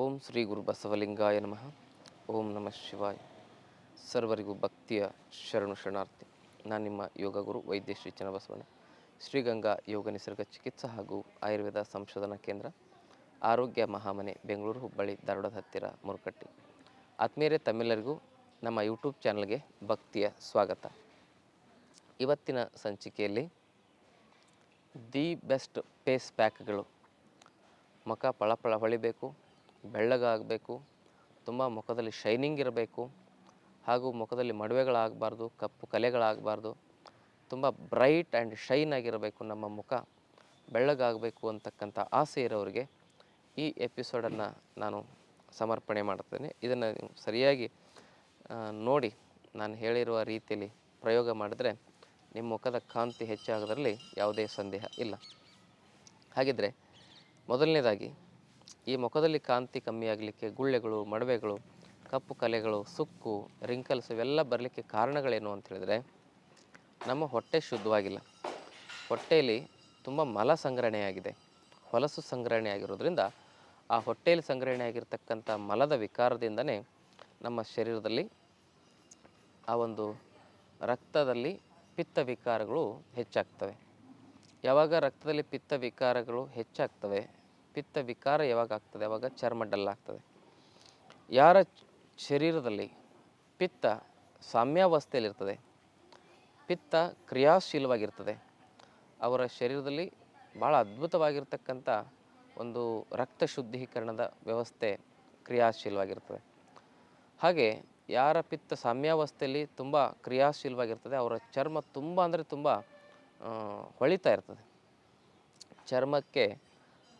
ಓಂ ಶ್ರೀ ಗುರು ಬಸವಲಿಂಗಾಯ ನಮಃ. ಓಂ ನಮಃ ಶಿವಾಯ. ಸರ್ವರಿಗೂ ಭಕ್ತಿಯ ಶರಣು ಶರಣಾರ್ಥಿ. ನಾನು ನಿಮ್ಮ ಯೋಗ ಗುರು ವೈದ್ಯ ಶ್ರೀ ಚನ್ನಬಸವಣ್ಣ ಶ್ರೀಗಂಗಾ ಯೋಗ ನಿಸರ್ಗ ಚಿಕಿತ್ಸಾ ಹಾಗೂ ಆಯುರ್ವೇದ ಸಂಶೋಧನಾ ಕೇಂದ್ರ, ಆರೋಗ್ಯ ಮಹಾಮನೆ, ಬೆಂಗಳೂರು ಹುಬ್ಬಳ್ಳಿ, ಧಾರವಾಡದ ಹತ್ತಿರ ಮುರುಕಟ್ಟಿ. ಆತ್ಮೀಯರೇ, ತಮ್ಮೆಲ್ಲರಿಗೂ ನಮ್ಮ ಯೂಟ್ಯೂಬ್ ಚಾನಲ್ಗೆ ಭಕ್ತಿಯ ಸ್ವಾಗತ. ಇವತ್ತಿನ ಸಂಚಿಕೆಯಲ್ಲಿ ದಿ ಬೆಸ್ಟ್ ಪೇಸ್ ಪ್ಯಾಕ್ಗಳು. ಮುಖ ಪಳಪಳ ಹೊಳಿಬೇಕು ಬೆಳ್ಳಗಾಗಬೇಕು, ತುಂಬ ಮುಖದಲ್ಲಿ ಶೈನಿಂಗ್ ಇರಬೇಕು ಹಾಗೂ ಮುಖದಲ್ಲಿ ಮಡುವೆಗಳಾಗಬಾರ್ದು, ಕಪ್ಪು ಕಲೆಗಳಾಗಬಾರ್ದು, ತುಂಬ ಬ್ರೈಟ್ ಆ್ಯಂಡ್ ಶೈನ್ ಆಗಿರಬೇಕು ನಮ್ಮ ಮುಖ, ಬೆಳ್ಳಗಾಗಬೇಕು ಅಂತಕ್ಕಂಥ ಆಸೆ ಇರೋರಿಗೆ ಈ ಎಪಿಸೋಡನ್ನು ನಾನು ಸಮರ್ಪಣೆ ಮಾಡ್ತೇನೆ. ಇದನ್ನು ಸರಿಯಾಗಿ ನೋಡಿ ನಾನು ಹೇಳಿರುವ ರೀತಿಯಲ್ಲಿ ಪ್ರಯೋಗ ಮಾಡಿದರೆ ನಿಮ್ಮ ಮುಖದ ಕಾಂತಿ ಹೆಚ್ಚಾಗೋದ್ರಲ್ಲಿ ಯಾವುದೇ ಸಂದೇಹ ಇಲ್ಲ. ಹಾಗಿದ್ರೆ ಮೊದಲನೇದಾಗಿ ಈ ಮುಖದಲ್ಲಿ ಕಾಂತಿ ಕಮ್ಮಿ ಆಗಲಿಕ್ಕೆ ಗುಳ್ಳೆಗಳು, ಮಡವೆಗಳು, ಕಪ್ಪು ಕಲೆಗಳು, ಸುಕ್ಕು, ರಿಂಕಲ್ಸ್ ಇವೆಲ್ಲ ಬರಲಿಕ್ಕೆ ಕಾರಣಗಳೇನು ಅಂತ ಹೇಳಿದರೆ, ನಮ್ಮ ಹೊಟ್ಟೆ ಶುದ್ಧವಾಗಿಲ್ಲ. ಹೊಟ್ಟೆಯಲ್ಲಿ ತುಂಬ ಮಲ ಸಂಗ್ರಹಣೆಯಾಗಿದೆ ಹೊಲಸು ಸಂಗ್ರಹಣೆ ಆಗಿರೋದ್ರಿಂದ ಆ ಹೊಟ್ಟೆಯಲ್ಲಿ ಸಂಗ್ರಹಣೆ ಆಗಿರ್ತಕ್ಕಂಥ ಮಲದ ವಿಕಾರದಿಂದನೇ ನಮ್ಮ ಶರೀರದಲ್ಲಿ ಆ ಒಂದು ರಕ್ತದಲ್ಲಿ ಪಿತ್ತ ವಿಕಾರಗಳು ಹೆಚ್ಚಾಗ್ತವೆ. ಯಾವಾಗ ರಕ್ತದಲ್ಲಿ ಪಿತ್ತ ವಿಕಾರಗಳು ಹೆಚ್ಚಾಗ್ತವೆ ಪಿತ್ತ ವಿಕಾರ ಯಾವಾಗ ಆಗ್ತದೆ? ಅವಾಗ ಚರ್ಮ ಡಲ್ ಆಗ್ತದೆ? ಯಾರ ಶರೀರದಲ್ಲಿ ಪಿತ್ತ ಸಾಮ್ಯಾವಸ್ಥೆಯಲ್ಲಿರ್ತದೆ? ಪಿತ್ತ ಕ್ರಿಯಾಶೀಲವಾಗಿರ್ತದೆ? ಅವರ ಶರೀರದಲ್ಲಿ ಭಾಳ ಅದ್ಭುತವಾಗಿರ್ತಕ್ಕಂಥ ಒಂದು ರಕ್ತ ಶುದ್ಧೀಕರಣದ ವ್ಯವಸ್ಥೆ ಕ್ರಿಯಾಶೀಲವಾಗಿರ್ತದೆ. ಹಾಗೆ ಯಾರ ಪಿತ್ತ ಸಾಮ್ಯಾವಸ್ಥೆಯಲ್ಲಿ ತುಂಬ ಕ್ರಿಯಾಶೀಲವಾಗಿರ್ತದೆ, ಅವರ ಚರ್ಮ ತುಂಬ ಅಂದರೆ ತುಂಬ ಹೊಳಿತಾ ಇರ್ತದೆ. ಚರ್ಮಕ್ಕೆ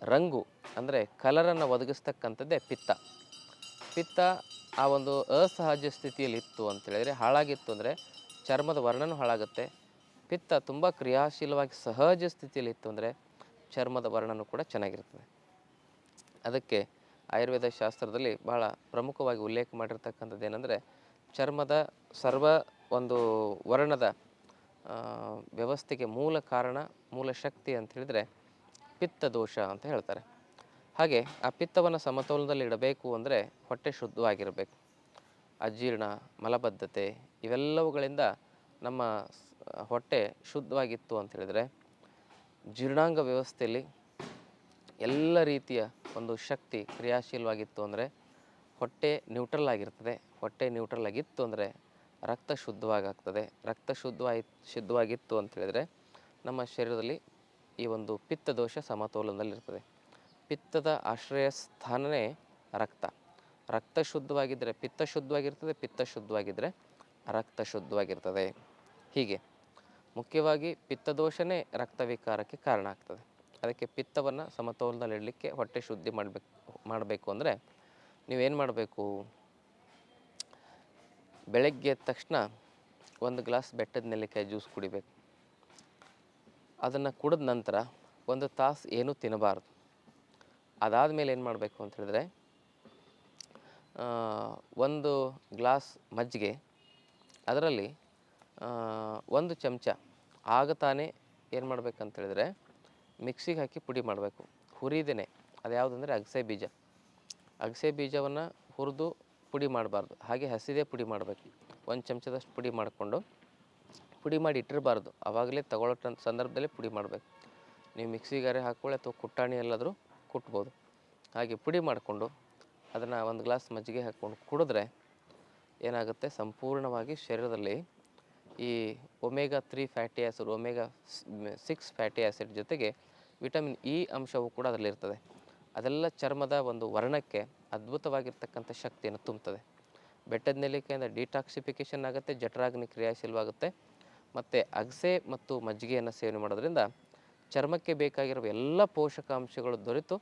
ರಂಗು, ಅಂದರೆ ಕಲರನ್ನು ಒದಗಿಸ್ತಕ್ಕಂಥದ್ದೇ ಪಿತ್ತ. ಪಿತ್ತ ಆ ಒಂದು ಅಸಹಜ ಸ್ಥಿತಿಯಲ್ಲಿ ಇತ್ತು ಅಂತ ಹೇಳಿದರೆ ಹಾಳಾಗಿತ್ತು ಅಂದರೆ ಚರ್ಮದ ವರ್ಣನೂ ಹಾಳಾಗುತ್ತೆ. ಪಿತ್ತ ತುಂಬ ಕ್ರಿಯಾಶೀಲವಾಗಿ ಸಹಜ ಸ್ಥಿತಿಯಲ್ಲಿ ಇತ್ತು ಅಂದರೆ ಚರ್ಮದ ವರ್ಣನೂ ಕೂಡ ಚೆನ್ನಾಗಿರ್ತದೆ. ಅದಕ್ಕೆ ಆಯುರ್ವೇದ ಶಾಸ್ತ್ರದಲ್ಲಿ ಬಹಳ ಪ್ರಮುಖವಾಗಿ ಉಲ್ಲೇಖ ಮಾಡಿರ್ತಕ್ಕಂಥದ್ದು ಏನಂದರೆ ಚರ್ಮದ ಸರ್ವ ಒಂದು ವರ್ಣದ ವ್ಯವಸ್ಥೆಗೆ ಮೂಲ ಕಾರಣ, ಮೂಲ ಶಕ್ತಿ ಅಂತ ಹೇಳಿದರೆ ಪಿತ್ತ ದೋಷ ಅಂತ ಹೇಳ್ತಾರೆ. ಹಾಗೆ ಆ ಪಿತ್ತವನ್ನು ಸಮತೋಲನದಲ್ಲಿ ಇಡಬೇಕು ಅಂದರೆ ಹೊಟ್ಟೆ ಶುದ್ಧವಾಗಿರಬೇಕು. ಅಜೀರ್ಣ, ಮಲಬದ್ಧತೆ ಇವೆಲ್ಲವುಗಳಿಂದ ನಮ್ಮ ಹೊಟ್ಟೆ ಶುದ್ಧವಾಗಿತ್ತು ಅಂತ ಹೇಳಿದರೆ ಜೀರ್ಣಾಂಗ ವ್ಯವಸ್ಥೆಯಲ್ಲಿ ಎಲ್ಲ ರೀತಿಯ ಒಂದು ಶಕ್ತಿ ಕ್ರಿಯಾಶೀಲವಾಗಿತ್ತು ಅಂದರೆ ಹೊಟ್ಟೆ ನ್ಯೂಟ್ರಲ್ ಆಗಿರ್ತದೆ. ಹೊಟ್ಟೆ ನ್ಯೂಟ್ರಲ್ ಆಗಿತ್ತು ಅಂದರೆ ರಕ್ತ ಶುದ್ಧವಾಗಾಗ್ತದೆ ರಕ್ತ ಶುದ್ಧವಾಗಿ ಶುದ್ಧವಾಗಿತ್ತು ಅಂತ ಹೇಳಿದರೆ ನಮ್ಮ ಶರೀರದಲ್ಲಿ ಈ ಒಂದು ಪಿತ್ತ ದೋಷ ಸಮತೋಲನದಲ್ಲಿರ್ತದೆ. ಪಿತ್ತದ ಆಶ್ರಯ ಸ್ಥಾನವೇ ರಕ್ತ. ರಕ್ತ ಶುದ್ಧವಾಗಿದ್ದರೆ ಪಿತ್ತ ಶುದ್ಧವಾಗಿರ್ತದೆ, ಪಿತ್ತ ಶುದ್ಧವಾಗಿದ್ದರೆ ರಕ್ತ ಶುದ್ಧವಾಗಿರ್ತದೆ. ಹೀಗೆ ಮುಖ್ಯವಾಗಿ ಪಿತ್ತದೋಷನೇ ರಕ್ತ ವಿಕಾರಕ್ಕೆ ಕಾರಣ ಆಗ್ತದೆ. ಅದಕ್ಕೆ ಪಿತ್ತವನ್ನು ಸಮತೋಲನದಲ್ಲಿಡಲಿಕ್ಕೆ ಹೊಟ್ಟೆ ಶುದ್ಧಿ ಮಾಡಬೇಕು ಮಾಡಬೇಕು ಅಂದರೆ ನೀವೇನು ಮಾಡಬೇಕು? ಬೆಳಗ್ಗೆ ಎದ್ದ ತಕ್ಷಣ ಒಂದು ಗ್ಲಾಸ್ ಬೆಟ್ಟದ ನೆಲ್ಲಿಕಾಯಿ ಜ್ಯೂಸ್ ಕುಡಿಬೇಕು. ಅದನ್ನು ಕುಡಿದ ನಂತರ ಒಂದು ತಾಸು ಏನೂ ತಿನ್ನಬಾರ್ದು. ಅದಾದಮೇಲೆ ಏನು ಮಾಡಬೇಕು ಅಂತ ಹೇಳಿದ್ರೆ ಒಂದು ಗ್ಲಾಸ್ ಮಜ್ಜಿಗೆ, ಅದರಲ್ಲಿ ಒಂದು ಚಮಚ ಆಗ ತಾನೇ ಏನು ಮಾಡ್ಬೇಕಂತ ಹೇಳಿದ್ರೆ, ಮಿಕ್ಸಿಗೆ ಹಾಕಿ ಪುಡಿ ಮಾಡಬೇಕು. ಹುರಿದೇನೆ. ಅದು ಯಾವುದಂದರೆ ಅಗಸೆ ಬೀಜ. ಅಗಸೆ ಬೀಜವನ್ನು ಹುರಿದು ಪುಡಿ ಮಾಡಬಾರ್ದು. ಹಾಗೆ ಹಸಿದೇ ಪುಡಿ ಮಾಡಬೇಕು. ಒಂದು ಚಮಚದಷ್ಟು ಪುಡಿ ಮಾಡಿಕೊಂಡು ಪುಡಿ ಮಾಡಿ ಇಟ್ಟಿರಬಾರ್ದು. ಆವಾಗಲೇ ತಗೊಳ್ಳೋ ಸಂದರ್ಭದಲ್ಲಿ ಪುಡಿ ಮಾಡಬೇಕು. ನೀವು ಮಿಕ್ಸಿಗಾರೆ ಹಾಕ್ಕೊಳ್ಳಿ ಅಥವಾ ಕುಟ್ಟಾಣಿ ಎಲ್ಲಾದರೂ ಕುಟ್ಬೋದು. ಹಾಗೆ ಪುಡಿ ಮಾಡಿಕೊಂಡು ಅದನ್ನು ಒಂದು ಗ್ಲಾಸ್ ಮಜ್ಜಿಗೆ ಹಾಕ್ಕೊಂಡು ಕುಡಿದ್ರೆ ಏನಾಗುತ್ತೆ? ಸಂಪೂರ್ಣವಾಗಿ ಶರೀರದಲ್ಲಿ ಈ omega three fatty acid omega six fatty acid ಜೊತೆಗೆ ವಿಟಮಿನ್ ಇ ಅಂಶವು ಕೂಡ ಅದರಲ್ಲಿರ್ತದೆ ಅದೆಲ್ಲ ಚರ್ಮದ ಒಂದು ವರ್ಣಕ್ಕೆ ಅದ್ಭುತವಾಗಿರ್ತಕ್ಕಂಥ ಶಕ್ತಿಯನ್ನು ತುಂಬುತ್ತದೆ. ಬೆಟ್ಟದ ನೆಲ್ಲಿಕಾಯಿಂದ ಡಿಟಾಕ್ಸಿಫಿಕೇಷನ್ ಆಗುತ್ತೆ, ಜಠರಾಗ್ನಿ ಕ್ರಿಯಾಶೀಲವಾಗುತ್ತೆ. ಮತ್ತು ಅಗಸೆ ಮತ್ತು ಮಜ್ಜಿಗೆಯನ್ನು ಸೇವನೆ ಮಾಡೋದ್ರಿಂದ ಚರ್ಮಕ್ಕೆ ಬೇಕಾಗಿರುವ ಎಲ್ಲ ಪೋಷಕಾಂಶಗಳು ದೊರೆತು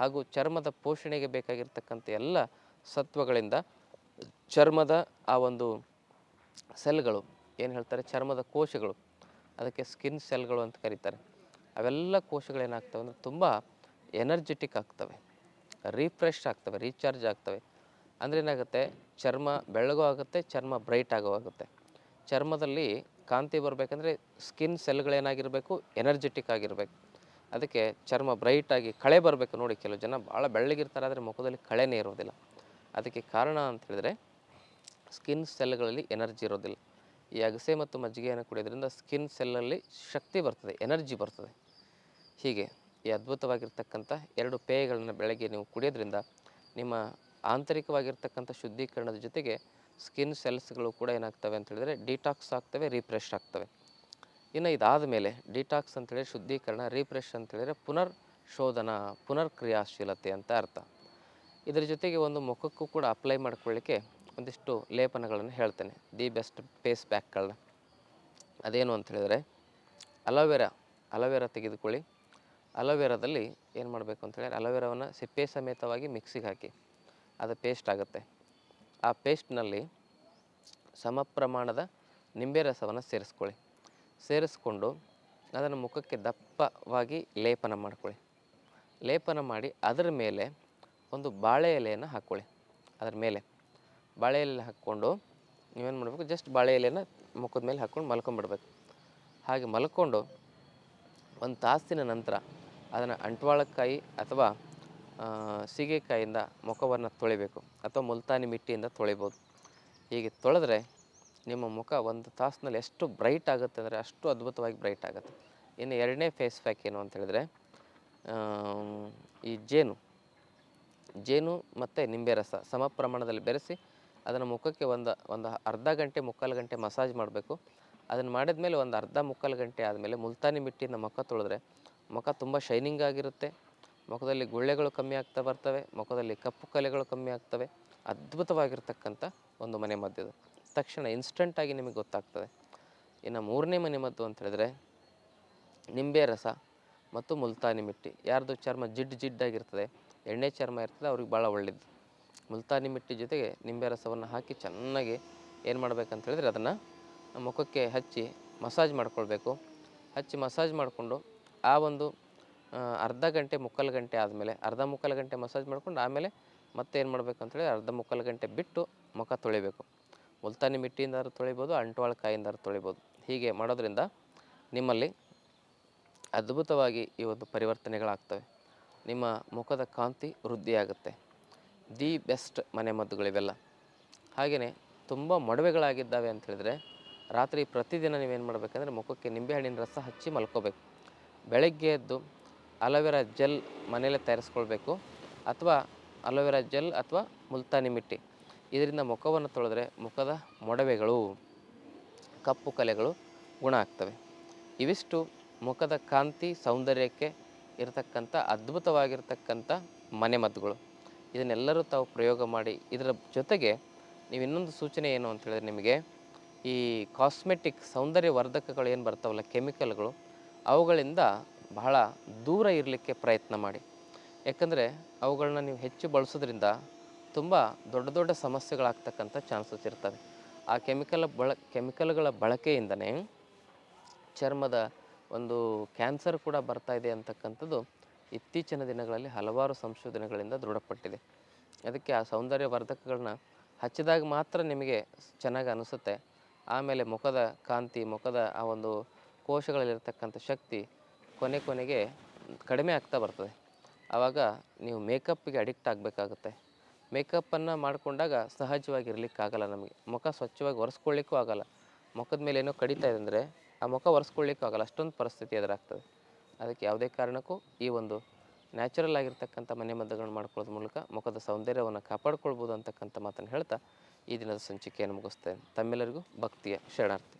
ಹಾಗೂ ಚರ್ಮದ ಪೋಷಣೆಗೆ ಬೇಕಾಗಿರ್ತಕ್ಕಂಥ ಎಲ್ಲ ಸತ್ವಗಳಿಂದ ಚರ್ಮದ ಆ ಒಂದು ಸೆಲ್ಗಳು ಏನು ಹೇಳ್ತಾರೆ ಚರ್ಮದ ಕೋಶಗಳು ಅದಕ್ಕೆ ಸ್ಕಿನ್ ಸೆಲ್ಗಳು ಅಂತ ಕರೀತಾರೆ. ಅವೆಲ್ಲ ಕೋಶಗಳು ಏನಾಗ್ತವೆ ಅಂದರೆ ತುಂಬ ಎನರ್ಜೆಟಿಕ್ ಆಗ್ತವೆ, ರೀಫ್ರೆಶ್ ಆಗ್ತವೆ, ರೀಚಾರ್ಜ್ ಆಗ್ತವೆ. ಅಂದರೆ ಏನಾಗುತ್ತೆ? ಚರ್ಮ ಬೆಳಗು ಆಗುತ್ತೆ, ಚರ್ಮ ಬ್ರೈಟ್ ಆಗೋ ಆಗುತ್ತೆ ಚರ್ಮದಲ್ಲಿ ಕಾಂತಿ ಬರಬೇಕಂದ್ರೆ ಸ್ಕಿನ್ ಸೆಲ್ಗಳೇನಾಗಿರಬೇಕು ಎನರ್ಜೆಟಿಕ್ ಆಗಿರಬೇಕು. ಅದಕ್ಕೆ ಚರ್ಮ ಬ್ರೈಟಾಗಿ ಕಳೆ ಬರಬೇಕು ನೋಡಿ ಕೆಲವು ಜನ. ಭಾಳ ಬೆಳ್ಳಗಿರ್ತಾರೆ, ಆದರೆ ಮುಖದಲ್ಲಿ ಕಳೆನೇ ಇರೋದಿಲ್ಲ. ಅದಕ್ಕೆ ಕಾರಣ ಅಂತ ಹೇಳಿದ್ರೆ ಸ್ಕಿನ್ ಸೆಲ್ಗಳಲ್ಲಿ ಎನರ್ಜಿ ಇರೋದಿಲ್ಲ. ಈ ಅಗಸೆ ಮತ್ತು ಮಜ್ಜಿಗೆಯನ್ನು ಕುಡಿಯೋದ್ರಿಂದ ಸ್ಕಿನ್ ಸೆಲ್ಲಲ್ಲಿ ಶಕ್ತಿ ಬರ್ತದೆ ಎನರ್ಜಿ ಬರ್ತದೆ. ಹೀಗೆ ಈ ಅದ್ಭುತವಾಗಿರ್ತಕ್ಕಂಥ ಎರಡು ಪೇಯಗಳನ್ನು ಬೆಳಗ್ಗೆ ನೀವು ಕುಡಿಯೋದ್ರಿಂದ ನಿಮ್ಮ ಆಂತರಿಕವಾಗಿರ್ತಕ್ಕಂಥ ಶುದ್ಧೀಕರಣದ ಜೊತೆಗೆ ಸ್ಕಿನ್ ಸೆಲ್ಸ್ಗಳು ಕೂಡ ಏನಾಗ್ತವೆ ಅಂತ ಹೇಳಿದ್ರೆ ಡಿಟಾಕ್ಸ್ ಆಗ್ತವೆ, ರೀಫ್ರೆಶ್ ಆಗ್ತವೆ. ಇನ್ನು ಇದಾದ ಮೇಲೆ ಡಿಟಾಕ್ಸ್ ಅಂತೇಳಿ ಶುದ್ಧೀಕರಣ, ರೀಫ್ರೆಶ್ ಅಂತೇಳಿದರೆ ಪುನರ್ ಶೋಧನ ಪುನರ್ ಕ್ರಿಯಾಶೀಲತೆ ಅಂತ ಅರ್ಥ. ಇದರ ಜೊತೆಗೆ ಒಂದು ಮುಖಕ್ಕೂ ಕೂಡ ಅಪ್ಲೈ ಮಾಡ್ಕೊಳ್ಳಿಕ್ಕೆ ಒಂದಿಷ್ಟು ಲೇಪನಗಳನ್ನು ಹೇಳ್ತೇನೆ. ದಿ ಬೆಸ್ಟ್ ಫೇಸ್ ಪ್ಯಾಕ್ಗಳನ್ನ. ಅದೇನು ಅಂತ ಹೇಳಿದರೆ ಅಲೋವೆರಾ ಅಲೋವೆರಾ ತೆಗೆದುಕೊಳ್ಳಿ. ಅಲೋವೆರಾದಲ್ಲಿ ಏನು ಮಾಡಬೇಕು ಅಂತ ಹೇಳಿದ್ರೆ ಅಲೋವೆರಾವನ್ನು ಸಿಪ್ಪೆ ಸಮೇತವಾಗಿ ಮಿಕ್ಸಿಗೆ ಹಾಕಿ, ಅದು ಪೇಸ್ಟ್ ಆಗುತ್ತೆ. ಆ ಪೇಸ್ಟ್ನಲ್ಲಿ ಸಮ ಪ್ರಮಾಣದ ನಿಂಬೆ ರಸವನ್ನು ಸೇರಿಸ್ಕೊಳ್ಳಿ. ಸೇರಿಸ್ಕೊಂಡು ಅದನ್ನು ಮುಖಕ್ಕೆ ದಪ್ಪವಾಗಿ ಲೇಪನ ಮಾಡ್ಕೊಳ್ಳಿ. ಲೇಪನ ಮಾಡಿ ಅದರ ಮೇಲೆ ಒಂದು ಬಾಳೆ ಎಲೆಯನ್ನು ಹಾಕ್ಕೊಳ್ಳಿ ಅದರ ಮೇಲೆ ಬಾಳೆ ಎಲೆ ಹಾಕ್ಕೊಂಡು ನೀವೇನು ಮಾಡಬೇಕು? ಜಸ್ಟ್ ಬಾಳೆ ಎಲೆಯನ್ನು ಮುಖದ ಮೇಲೆ ಹಾಕ್ಕೊಂಡು ಮಲ್ಕೊಂಡ್ಬಿಡ್ಬೇಕು ಹಾಗೆ ಮಲ್ಕೊಂಡು ಒಂದು ತಾಸಿನ ನಂತರ ಅದನ್ನು ಅಂಟ್ವಾಳಕ್ಕಾಯಿ ಅಥವಾ ಸೀಗೆಕಾಯಿಂದ ಮುಖವನ್ನು ತೊಳಿಬೇಕು ಅಥವಾ ಮುಲ್ತಾನಿ ಮಿಟ್ಟಿಯಿಂದ ತೊಳಿಬೋದು. ಹೀಗೆ ತೊಳೆದ್ರೆ ನಿಮ್ಮ ಮುಖ ಒಂದು ತಾಸಿನಲ್ಲಿ ಎಷ್ಟು ಬ್ರೈಟ್ ಆಗುತ್ತೆ ಅಂದರೆ ಅಷ್ಟು ಅದ್ಭುತವಾಗಿ ಬ್ರೈಟ್ ಆಗುತ್ತೆ. ಇನ್ನು ಎರಡನೇ ಫೇಸ್ ಪ್ಯಾಕ್ ಏನು ಅಂತ ಹೇಳಿದ್ರೆ ಈ ಜೇನು ಜೇನು ಮತ್ತು ನಿಂಬೆ ರಸ ಸಮ ಪ್ರಮಾಣದಲ್ಲಿ ಬೆರೆಸಿ ಅದನ್ನು ಮುಖಕ್ಕೆ ಒಂದು ಒಂದು ಅರ್ಧ ಗಂಟೆ, ಮುಕ್ಕಾಲು ಗಂಟೆ ಮಸಾಜ್ ಮಾಡಬೇಕು. ಅದನ್ನು ಮಾಡಿದ್ಮೇಲೆ ಒಂದು ಅರ್ಧ ಮುಕ್ಕಾಲು ಗಂಟೆ ಆದಮೇಲೆ ಮುಲ್ತಾನಿ ಮಿಟ್ಟಿಯಿಂದ ಮುಖ ತೊಳೆದ್ರೆ ಮುಖ ತುಂಬ ಶೈನಿಂಗ್ ಆಗಿರುತ್ತೆ. ಮುಖದಲ್ಲಿ ಗುಳ್ಳೆಗಳು ಕಮ್ಮಿ ಆಗ್ತಾ ಬರ್ತವೆ, ಮುಖದಲ್ಲಿ ಕಪ್ಪು ಕಲೆಗಳು ಕಮ್ಮಿ ಆಗ್ತವೆ, ಅದ್ಭುತವಾಗಿರ್ತಕ್ಕಂಥ ಒಂದು ಮನೆ ಮದ್ದು ತಕ್ಷಣ ಇನ್ಸ್ಟಂಟಾಗಿ ನಿಮಗೆ ಗೊತ್ತಾಗ್ತದೆ. ಇನ್ನು ಮೂರನೇ ಮನೆ ಮದ್ದು ಅಂತ ಹೇಳಿದ್ರೆ ನಿಂಬೆ ರಸ ಮತ್ತು ಮುಲ್ತಾನಿ ಮಿಟ್ಟಿ. ಯಾರ್ದು ಚರ್ಮ ಜಿಡ್ ಜಿಡ್ಡಾಗಿರ್ತದೆ ಎಣ್ಣೆ ಚರ್ಮ ಇರ್ತದೆ, ಅವ್ರಿಗೆ ಭಾಳ ಒಳ್ಳೇದು. ಮುಲ್ತಾನಿ ಮಿಟ್ಟಿ ಜೊತೆಗೆ ನಿಂಬೆ ರಸವನ್ನು ಹಾಕಿ ಚೆನ್ನಾಗಿ ಏನು ಮಾಡಬೇಕಂತ ಹೇಳಿದ್ರೆ ಅದನ್ನು ಮುಖಕ್ಕೆ ಹಚ್ಚಿ ಮಸಾಜ್ ಮಾಡಿಕೊಳ್ಬೇಕು. ಹಚ್ಚಿ ಮಸಾಜ್ ಮಾಡಿಕೊಂಡು ಆ ಒಂದು ಅರ್ಧ ಗಂಟೆ ಮುಕ್ಕಾಲು ಗಂಟೆ ಆದಮೇಲೆ, ಅರ್ಧ ಮುಕ್ಕಾಲು ಗಂಟೆ ಮಸಾಜ್ ಮಾಡ್ಕೊಂಡು ಆಮೇಲೆ ಮತ್ತೆ ಏನು ಮಾಡಬೇಕು ಅಂತೇಳಿ ಅರ್ಧ ಮುಕ್ಕಾಲು ಗಂಟೆ ಬಿಟ್ಟು ಮುಖ ತೊಳಿಬೇಕು. ಮುಲ್ತಾನಿ ಮಿಟ್ಟಿಯಿಂದಾದ್ರೂ ತೊಳಿಬೋದು, ಅಂಟ್ವಾಳ ಕಾಯಿಂದಾದ್ರೂ ತೊಳಿಬೋದು. ಹೀಗೆ ಮಾಡೋದ್ರಿಂದ ನಿಮ್ಮಲ್ಲಿ ಅದ್ಭುತವಾಗಿ ಈ ಒಂದು ಪರಿವರ್ತನೆಗಳಾಗ್ತವೆ. ನಿಮ್ಮ ಮುಖದ ಕಾಂತಿ ವೃದ್ಧಿಯಾಗುತ್ತೆ. ದಿ ಬೆಸ್ಟ್ ಮನೆ ಮದ್ದುಗಳಿವೆಲ್ಲ. ಹಾಗೆಯೇ ತುಂಬ ಮೊಡವೆಗಳಾಗಿದ್ದಾವೆ ಅಂತ ಹೇಳಿದ್ರೆ ರಾತ್ರಿ ಪ್ರತಿದಿನ ನೀವೇನು ಮಾಡಬೇಕಂದ್ರೆ ಮುಖಕ್ಕೆ ನಿಂಬೆಹಣ್ಣಿನ ರಸ ಹಚ್ಚಿ ಮಲ್ಕೋಬೇಕು. ಬೆಳಗ್ಗೆ ಎದ್ದು ಅಲೋವೆರಾ ಜೆಲ್ ಮನೆಯಲ್ಲೇ ತಯಾರಿಸ್ಕೊಳ್ಬೇಕು ಅಥವಾ ಅಲೋವೆರಾ ಜೆಲ್ ಅಥವಾ ಮುಲ್ತಾನಿ ಮಿಟ್ಟಿ. ಇದರಿಂದ ಮುಖವನ್ನು ತೊಳೆದ್ರೆ ಮುಖದ ಮೊಡವೆಗಳು, ಕಪ್ಪು ಕಲೆಗಳು ಗುಣ ಆಗ್ತವೆ. ಇವಿಷ್ಟು ಮುಖದ ಕಾಂತಿ ಸೌಂದರ್ಯಕ್ಕೆ ಇರತಕ್ಕಂಥ ಅದ್ಭುತವಾಗಿರ್ತಕ್ಕಂಥ ಮನೆಮದ್ದುಗಳು ಇದನ್ನೆಲ್ಲರೂ ತಾವು ಪ್ರಯೋಗ ಮಾಡಿ ಇದರ ಜೊತೆಗೆ ನೀವು ಇನ್ನೊಂದು ಸೂಚನೆ ಏನು ಅಂತ ಹೇಳಿದ್ರೆ ನಿಮಗೆ ಈ ಕಾಸ್ಮೆಟಿಕ್ ಸೌಂದರ್ಯವರ್ಧಕಗಳು ಏನು ಬರ್ತಾವಲ್ಲ, ಕೆಮಿಕಲ್ಗಳು, ಅವುಗಳಿಂದ ಬಹಳ ದೂರ ಇರಲಿಕ್ಕೆ ಪ್ರಯತ್ನ ಮಾಡಿ. ಯಾಕಂದರೆ ಅವುಗಳನ್ನ ನೀವು ಹೆಚ್ಚು ಬಳಸೋದ್ರಿಂದ ತುಂಬ ದೊಡ್ಡ ದೊಡ್ಡ ಸಮಸ್ಯೆಗಳಾಗ್ತಕ್ಕಂಥ ಚಾನ್ಸಸ್ ಇರ್ತವೆ. ಆ ಕೆಮಿಕಲ್ ಬಳ, ಕೆಮಿಕಲ್ಗಳ ಬಳಕೆಯಿಂದನೇ ಚರ್ಮದ ಒಂದು ಕ್ಯಾನ್ಸರ್ ಕೂಡ ಬರ್ತಾ ಇದೆ ಅಂತಕ್ಕಂಥದ್ದು ಇತ್ತೀಚಿನ ದಿನಗಳಲ್ಲಿ ಹಲವಾರು ಸಂಶೋಧನೆಗಳಿಂದ ದೃಢಪಟ್ಟಿದೆ. ಅದಕ್ಕೆ ಆ ಸೌಂದರ್ಯ ವರ್ಧಕಗಳನ್ನ ಹಚ್ಚಿದಾಗ ಮಾತ್ರ ನಿಮಗೆ ಚೆನ್ನಾಗಿ ಅನಿಸುತ್ತೆ. ಆಮೇಲೆ ಮುಖದ ಕಾಂತಿ, ಮುಖದ ಆ ಒಂದು ಕೋಶಗಳಲ್ಲಿರ್ತಕ್ಕಂಥ ಶಕ್ತಿ ಕೊನೆ ಕೊನೆಗೆ ಕಡಿಮೆ ಆಗ್ತಾ ಬರ್ತದೆ. ಆವಾಗ ನೀವು ಮೇಕಪ್ಪಿಗೆ ಅಡಿಕ್ಟ್ ಆಗಬೇಕಾಗುತ್ತೆ. ಮೇಕಪ್ಪನ್ನು ಮಾಡಿಕೊಂಡಾಗ ಸಹಜವಾಗಿ ಇರಲಿಕ್ಕಾಗಲ್ಲ ನಮಗೆ. ಮುಖ ಸ್ವಚ್ಛವಾಗಿ ಒರೆಸ್ಕೊಳ್ಳಿಕ್ಕೂ ಆಗಲ್ಲ. ಮುಖದ ಮೇಲೆ ಏನೋ ಕಡಿತಾ ಇದೆ ಅಂದರೆ ಆ ಮುಖ ಒರೆಸ್ಕೊಳ್ಳಿಕ್ಕೂ ಆಗಲ್ಲ. ಅಷ್ಟೊಂದು ಪರಿಸ್ಥಿತಿ ಎದುರಾಗ್ತದೆ. ಅದಕ್ಕೆ ಯಾವುದೇ ಕಾರಣಕ್ಕೂ ಈ ಒಂದು ನ್ಯಾಚುರಲ್ ಆಗಿರ್ತಕ್ಕಂಥ ಮನೆ ಮದ್ದುಗಳನ್ನು ಮಾಡ್ಕೊಳ್ಳೋದ್ರ ಮೂಲಕ ಮುಖದ ಸೌಂದರ್ಯವನ್ನು ಕಾಪಾಡ್ಕೊಳ್ಬೋದು ಅಂತಕ್ಕಂಥ ಮಾತನ್ನು ಹೇಳ್ತಾ ಈ ದಿನದ ಸಂಚಿಕೆಯನ್ನು ಮುಗಿಸ್ತೇನೆ. ತಮ್ಮೆಲ್ಲರಿಗೂ ಭಕ್ತಿಯ ಶರಣಾರ್ಥಿ.